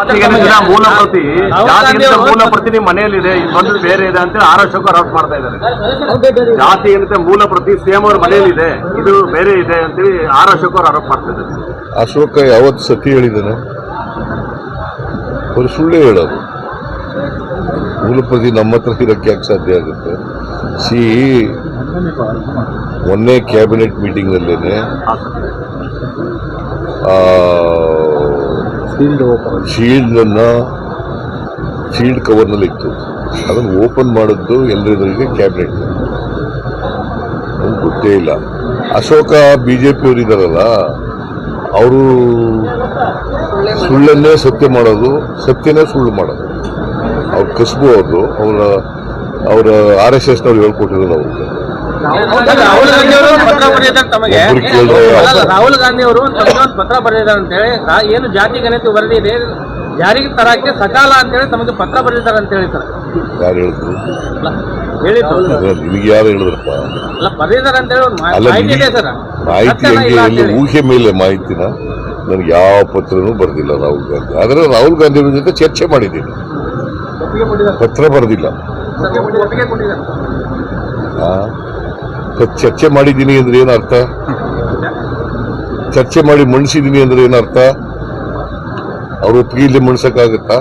ಜಾತಿಗಿಂತ ಮೂಲ ಪ್ರತಿ ಮೂಲ ಪ್ರತಿ ನಿಮ್ಮ ಮನೆಯಲ್ಲಿದೆ ಇನ್ನೊಂದು ಬೇರೆ ಇದೆ ಅಂತ ಆರೋಪಕ್ಕೆ ಆರೋಪ ಮಾಡ್ತಾ ಇದ್ದಾರೆ. ಜಾತಿ ಮೂಲ ಪ್ರತಿ ಸೇಮ್ ಅವ್ರ ಮನೆಯಲ್ಲಿದೆ ಇದು ಬೇರೆ ಇದೆ ಅಂತೇಳಿ ಆರೋಪಕ್ಕೆ ಅವ್ರು ಆರೋಪ ಮಾಡ್ತಾ ಇದ್ದಾರೆ. ಅಶೋಕ ಯಾವತ್ತು ಸತಿ ಹೇಳಿದ್ದಾನೆ? ಅವರು ಸುಳ್ಳೇ ಹೇಳೋದು. ಮೂಲಪ್ರತಿ ನಮ್ಮ ಹತ್ರ ಇರೋಕ್ಕೆ ಯಾಕೆ ಸಾಧ್ಯ ಆಗುತ್ತೆ? ಸಿ ಮೊನ್ನೆ ಕ್ಯಾಬಿನೆಟ್ ಮೀಟಿಂಗ್ನಲ್ಲೇನೆ ಶೀಲ್ಡ್ ಅನ್ನ ಶೀಲ್ಡ್ ಕವರ್ನಲ್ಲಿ ಇತ್ತು. ಅದನ್ನು ಓಪನ್ ಮಾಡಿದ್ದು ಎಲ್ಲರಿಗೆ ಕ್ಯಾಬಿನೆಟ್ ಗೊತ್ತೇ ಇಲ್ಲ. ಅಶೋಕ ಬಿಜೆಪಿ ಅವರು ಇದಾರಲ್ಲ, ಅವರು ಸುಳ್ಳನ್ನೇ ಸತ್ಯ ಮಾಡೋದು, ಸತ್ಯನೇ ಸುಳ್ಳು ಮಾಡೋದು. ಅವ್ರ ಕಸಬು ಅವರು, ಅವರ ಅವರ ಆರ್ ಎಸ್ ಎಸ್ನವ್ರು ಹೇಳ್ಕೊಟ್ಟಿರೋದು ಅವ್ರಿಗೆ ರಾಹುಲ್ ಗಾಂಧಿ ಅವರು ಪತ್ರ ಬರೆದಿದ್ದಾರೆ ತಮಗೆ. ರಾಹುಲ್ ಗಾಂಧಿ ಅವರು ತಮಗೆ ಒಂದು ಪತ್ರ ಬರೆದಿದ್ದಾರೆ ಅಂತ ಹೇಳಿ ಏನು ಜಾತಿ ಗಣತಿ ವರದಿ ಇದೆ ಯಾರಿಗೆ ತರಕ್ಕೆ ಸಕಾಲ ಅಂತ ಹೇಳಿ ತಮಗೆ ಪತ್ರ ಬರೆದಿದ್ದಾರೆ ಅಂತ ಹೇಳಿ ಸರ್ ಯಾರು ಹೇಳಿದ್ರು? ನಿಮಗೆ ಯಾರು ಹೇಳಿದ್ರಪ್ಪ? ಅಲ್ಲ ಬರೆದಿದ್ದಾರೆ ಅಂತ ಹೇಳಿ ಒಂದು ಮಾಹಿತಿ ಇದೆ ಸರ್. ಮಾಹಿತಿ ಹೆಂಗೆ. ಊಹೆ ಮೇಲೆ ಮಾಹಿತಿನ ನನಗೆ ಯಾವ ಪತ್ರನೂ ಬರೆದಿಲ್ಲ ರಾಹುಲ್ ಗಾಂಧಿ. ಆದರೆ ರಾಹುಲ್ ಗಾಂಧಿ ಅವ್ರ ಜೊತೆ ಚರ್ಚೆ ಮಾಡಿದ್ದೀನಿ. ಪತ್ರ ಬರೆದಿಲ್ಲ. ಚರ್ಚೆ ಮಾಡಿದ್ದೀನಿ ಅಂದ್ರೆ ಏನು ಅರ್ಥ? ಚರ್ಚೆ ಮಾಡಿ ಮಣಿಸಿದ್ದೀನಿ ಅಂದ್ರೆ ಏನು ಅರ್ಥ? ಅವ್ರ ಒಪ್ಪಿಗೆ ಇಲ್ಲಿ ಮಣ್ಸಕ್ಕಾಗತ್ತಾ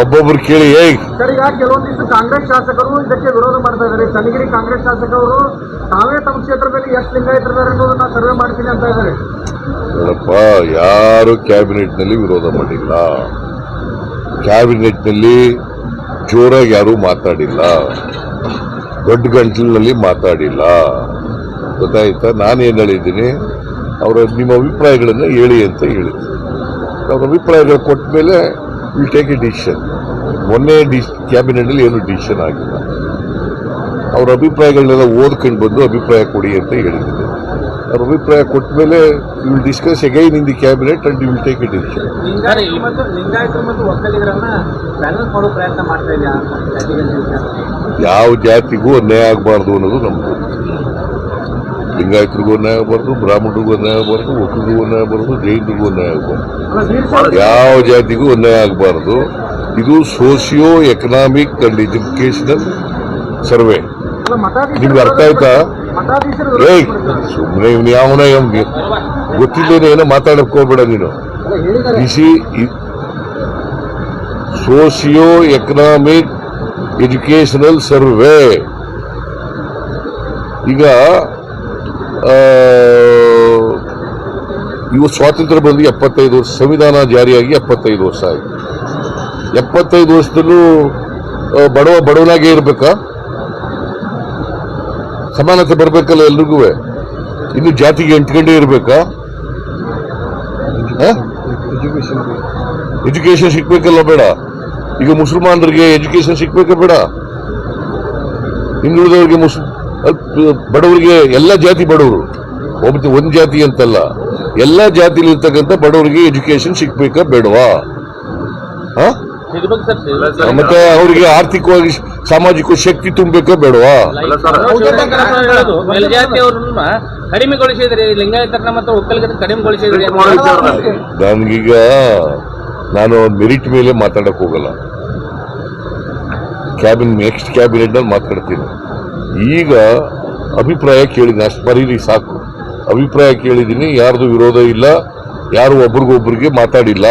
ಒಬ್ಬೊಬ್ರು ಕೇಳಿ ಏಯ್! ಸರ್ ಈಗ ಕೆಲವೊಂದಿಷ್ಟು ಕಾಂಗ್ರೆಸ್ ಶಾಸಕರು ಇದಕ್ಕೆ ವಿರೋಧ ಮಾಡ್ತಾ ಇದ್ದಾರೆ. ಚನ್ನಗಿರಿ ಕಾಂಗ್ರೆಸ್ ಶಾಸಕರು ತಾವೇ ತಮ್ಮ ಕ್ಷೇತ್ರದಲ್ಲಿ ಎಷ್ಟು ಲಿಂಗಾಯತರಿದ್ದಾರೆ ಅನ್ನೋದನ್ನ ಸರ್ವೆ ಮಾಡ್ತೀನಿ ಅಂತ ಇದ್ದಾರೆ. ಯಾರು ಕ್ಯಾಬಿನೆಟ್ನಲ್ಲಿ ವಿರೋಧ ಮಾಡಿಲ್ಲ? ಕ್ಯಾಬಿನೆಟ್ನಲ್ಲಿ ಜೋರಾಗಿ ಯಾರೂ ಮಾತಾಡಿಲ್ಲ. ದೊಡ್ಡ ಗಂಟಲಿನಲ್ಲಿ ಮಾತಾಡಿಲ್ಲ. ಗೊತ್ತಾಯ್ತಾ? ನಾನೇನು ಹೇಳಿದ್ದೀನಿ? ಅವರ ನಿಮ್ಮ ಅಭಿಪ್ರಾಯಗಳನ್ನು ಹೇಳಿ ಅಂತ ಹೇಳಿದ್ದೀನಿ ಅವ್ರ ಅಭಿಪ್ರಾಯಗಳು ಕೊಟ್ಟ ಮೇಲೆ ವಿಲ್ ಟೇಕ್ ಎ ಡಿಸಿಷನ್ ಮೊನ್ನೆ ಡಿಸ್, ಕ್ಯಾಬಿನೆಟ್ನಲ್ಲಿ ಏನು ಡಿಸಿಷನ್ ಆಗಿಲ್ಲ. ಅವರ ಅಭಿಪ್ರಾಯಗಳನ್ನೆಲ್ಲ ಓದ್ಕೊಂಡು ಬಂದು ಅಭಿಪ್ರಾಯ ಕೊಡಿ ಅಂತ ಹೇಳಿದ್ದೀನಿ. ಅವ್ರ ಅಭಿಪ್ರಾಯ ಕೊಟ್ಟ ಮೇಲೆ will discuss again in the cabinet and will take it decision ಯಾವ ಜಾತಿಗೂ ಅನ್ಯಾಯ ಆಗಬಾರ್ದು ಅನ್ನೋದು ನಮ್ದು. ಲಿಂಗಾಯತರಿಗೂ ಅನ್ಯಾಯ ಆಗಬಾರ್ದು ಬ್ರಾಹ್ಮಣರಿಗೂ ಅನ್ಯಾಯ ಆಗಬಾರ್ದು ಒಕ್ಕಲಿಗೂ ಅನ್ಯಾಯ ಆಗಬಾರ್ದು ಜೈನರಿಗೂ ಅನ್ಯಾಯ ಆಗಬಾರ್ದು. ಯಾವ ಜಾತಿಗೂ ಅನ್ಯಾಯ ಆಗಬಾರ್ದು. ಇದು socio economic and educational survey ನಿಮ್ಗೆ ಅರ್ಥ ಆಯ್ತಾ? ಏಯ್ ಸುಮ್ಮನೆ ಇವ್ನು ಯಾವನ ಇವ್ನಿಗೆ ಗೊತ್ತಿದ್ದೇನೆ ಏನೋ ಮಾತಾಡಕ್ ಹೋಗ್ಬೇಡ ನೀನು. ಬಿಸಿ ಸೋಷಿಯೋ ಎಕನಾಮಿಕ್ ಎಜುಕೇಶನಲ್ ಸರ್ವೆ. ಈಗ ಇವು ಸ್ವಾತಂತ್ರ್ಯ ಬಂದು ಎಪ್ಪತ್ತೈದು ವರ್ಷ, ಸಂವಿಧಾನ ಜಾರಿಯಾಗಿ ಎಪ್ಪತ್ತೈದು ವರ್ಷ ಆಯ್ತು. ಎಪ್ಪತ್ತೈದು ವರ್ಷದಲ್ಲೂ ಬಡವ ಬಡವನಾಗೇ ಇರ್ಬೇಕಾ? ಸಮಾನತೆ ಬರಬೇಕಲ್ಲ ಎಲ್ರಿಗೂ? ಇನ್ನು ಜಾತಿಗೆ ಎಂಟ್ಕೊಂಡೇ ಇರ್ಬೇಕಾ? ಎಜುಕೇಶನ್ ಸಿಕ್ಬೇಕಲ್ಲ ಬೇಡ. ಈಗ ಮುಸಲ್ಮಾನರಿಗೆ ಎಜುಕೇಶನ್ ಸಿಕ್ಬೇಕ ಬೇಡ. ಹಿಂದುಳಿದವರಿಗೆ ಮುಸ್ ಬಡವರಿಗೆ ಎಲ್ಲ ಜಾತಿ ಬಡವರು. ಒಬ್ಬ ಒಂದ್ ಜಾತಿ ಅಂತಲ್ಲ. ಎಲ್ಲ ಜಾತಿಲಿ ಇರ್ತಕ್ಕಂಥ ಬಡವರಿಗೆ ಎಜುಕೇಶನ್ ಸಿಕ್ಬೇಕಾ ಬೇಡವಾ? ಹಾ? ಸಿಗ್ಬೇಕು ಮತ್ತೆ ಅವರಿಗೆ ಆರ್ಥಿಕವಾಗಿ ಸಾಮಾಜಿಕ ಶಕ್ತಿ ತುಂಬಬೇಕೇ ಬೇಡವಾ? ಮೇಲ್ಜಾತಿಯವ್ರನ್ನ ಕಡಿಮೆಗೊಳಿಸಿದ್ರಿ ಲಿಂಗಾಯತರನ್ನ ಮತ್ತು ಒಕ್ಕಲಿಗರನ್ನ ಕಡಿಮೆಗೊಳಿಸಿದ್ರಿ ಅಂತ. ನನಗೀಗ ನಾನು ಮೆರಿಟ್ ಮೇಲೆ ಮಾತಾಡಕ್ ಹೋಗಲ್ಲ. ಕ್ಯಾಬಿನ್ ನೆಕ್ಸ್ಟ್ ಕ್ಯಾಬಿನೆಟ್ನಲ್ಲಿ ಮಾತಾಡ್ತೀನಿ. ಈಗ ಅಭಿಪ್ರಾಯ ಕೇಳಿದ್ದೀನಿ ಅಷ್ಟು ಬರೀರಿ ಸಾಕು. ಅಭಿಪ್ರಾಯ ಕೇಳಿದ್ದೀನಿ ಯಾರ್ದು ವಿರೋಧ ಇಲ್ಲ ಯಾರು ಒಬ್ರಿಗೊಬ್ರಿಗೆ ಮಾತಾಡಿಲ್ಲ.